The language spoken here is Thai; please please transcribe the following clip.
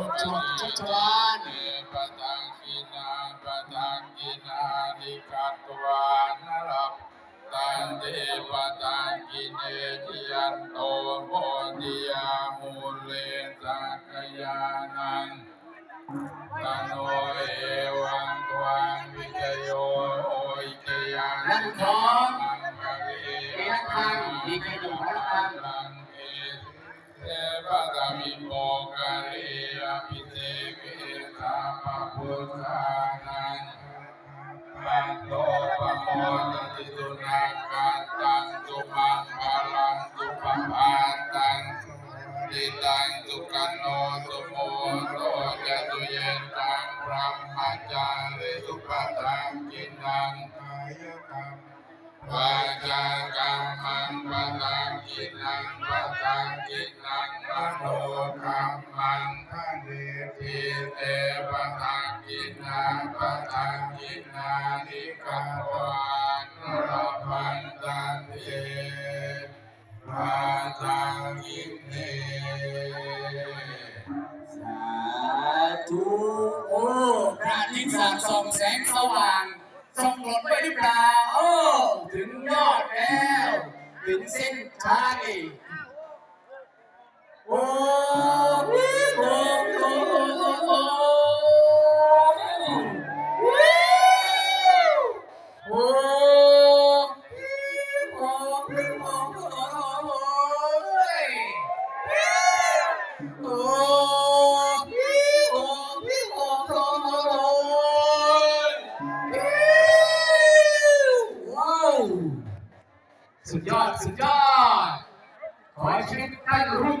ชชวชชวานเอปตังกินาปตังกินานิกัตวานรัปตันเทปตังกินเนทิยันโตโพธิยามูเลสักยานังตโนเอวังตวังวิจโยโอยเยานังของเอนังดีใจดูพระคังลังเอเทปตมิโมกะเร พุทธานังปันโตปโมตติสุนักขันตังสุมังคลังสุปปาตังดิตังสุกันโนสุโมโตจตุเยตังพระมจาริสุปตังกินังวาจากรรมังปตังกินังปตังกินังมโน ตังกินังปะตังกินานิกังวานรพันตันเตปะตังกินเนสาธุโอ้พระอาทิตย์สาดส่องแสงสว่างส่องหลดไปหรือเปล่าโอ้ถึงยอดแล้วถึงเส้นชัยโอ้ สุดยอด สุดยอด ขอให้ชีวิตท่านรุ่ง